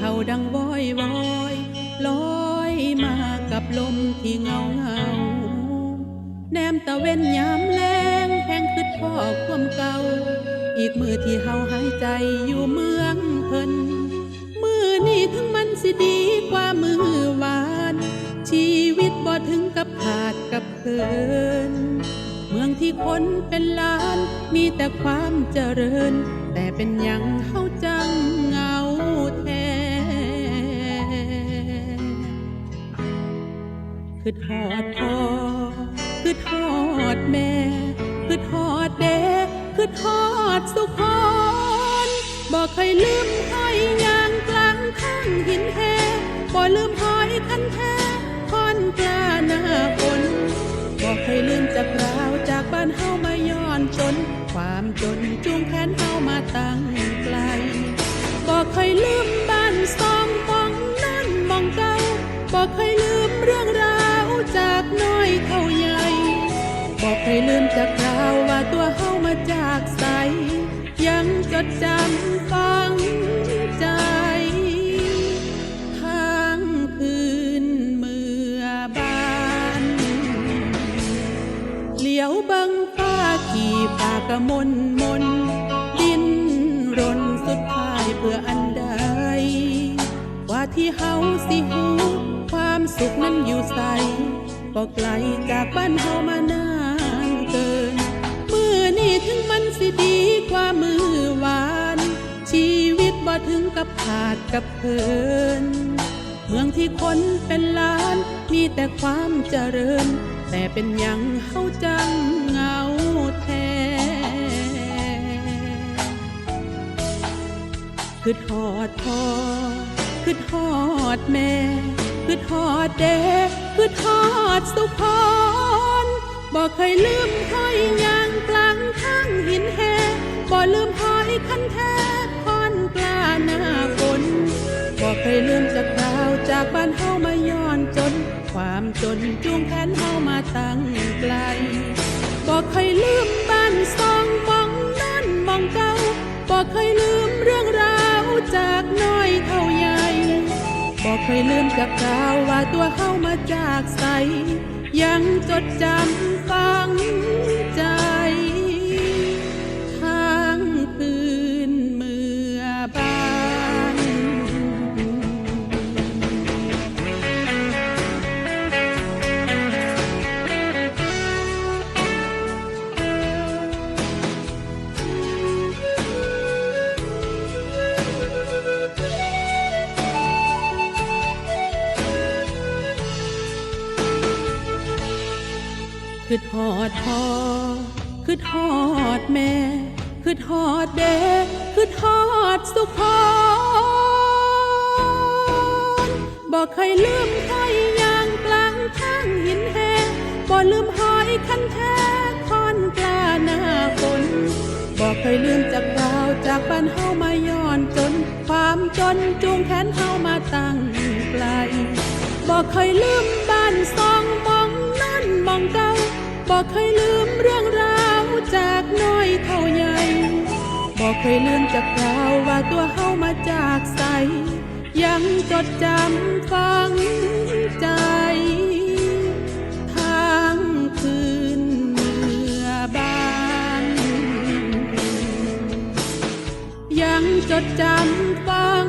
เขาดังวอยวอยลอยมากับลมที่เงาเงาแนมตะเว้นยามแรงแห้งคืดพ่อความเก่า อีกมือที่เฮาหายใจอยู่เมืองเพิ่นมือนี่ถึงมันสิดีกว่ามือวาน ชีวิตบ่ถึงกับขาดกับเพินเมืองที่คนเป็นล้านมีแต่ความเจริญ แต่เป็นยังเฮา คือทอดพ่อคือทอดแม่คือทอดเด็กคือทอดสุขคนบอกเคยลืมห้อยยางกลางทางหินแหบ่ลืมห้อยคันแท้คอนกล้าหน้าฝนบอกเคยลืมจากราวจากบ้านเฮามาย้อนจน ความจนจูงแขนเฮามาตั้งไกลบอกเคยลืมบ้านซองมองนั่นมองเก่าบอกเคยลืม วเบังฟ้าขี่ฟ้ากะมนมน ดินรนสุดท้ายเพื่ออันใด ว่าที่เฮาสิหูความสุขนั้นอยู่ใสก็ไกลจากบ้านเฮามานานเกิน มือนี่ถึงมันสิดีกว่ามือวาน ชีวิตบ่ถึงกับขาดกับเคินเมืองที่คนเป็นล้านมีแต่ความเจริญ แต่เป็นยังเฮาจังเงาแท้คือทอดพอคือทอดแม่คือทอดเด็กคือทอดสุขคนบอกเคยลืมห้อยยางกลางทางหินแหบ่ลืมห้อยคันแท้คอนกล้าหน้าฝนบอกเคยลืมจากคราวจากบ้านเฮามาย้อนจน ความจนจูงแขนเฮามาตั้งไกลบอกเคยลืมบ้านซองมองนั่นมองเก่าบอกเคยลืมเรื่องราวจากน้อยเท่าใหญ่บอกเคยลืมกับกคราวว่าตัวเฮามาจากใสยังจดจำฝังใจ คือทอดพ่อคือทอดแม่คือทอดเด็กคือทอดสุขคนบอกเคยลืมห้อยยางกลางทางหินแหงบ่ลืมหอยคันแท้คอนกล้าหน้าฝนบอกเคยลืมจากราวจากบ้านเฮามาย้อนจน ความจนจูงแขนเฮามาตั้งไกลบอกเคยลืมบ้านซอ บอกเคยลืมเรื่องราวจากน้อยเท่าใหญ่บอกเคยลืมจากคราวว่าตัวเฮามาจากใส ยังจดจำฟังใจทางคืนเมื่อบาน ยังจดจำฟัง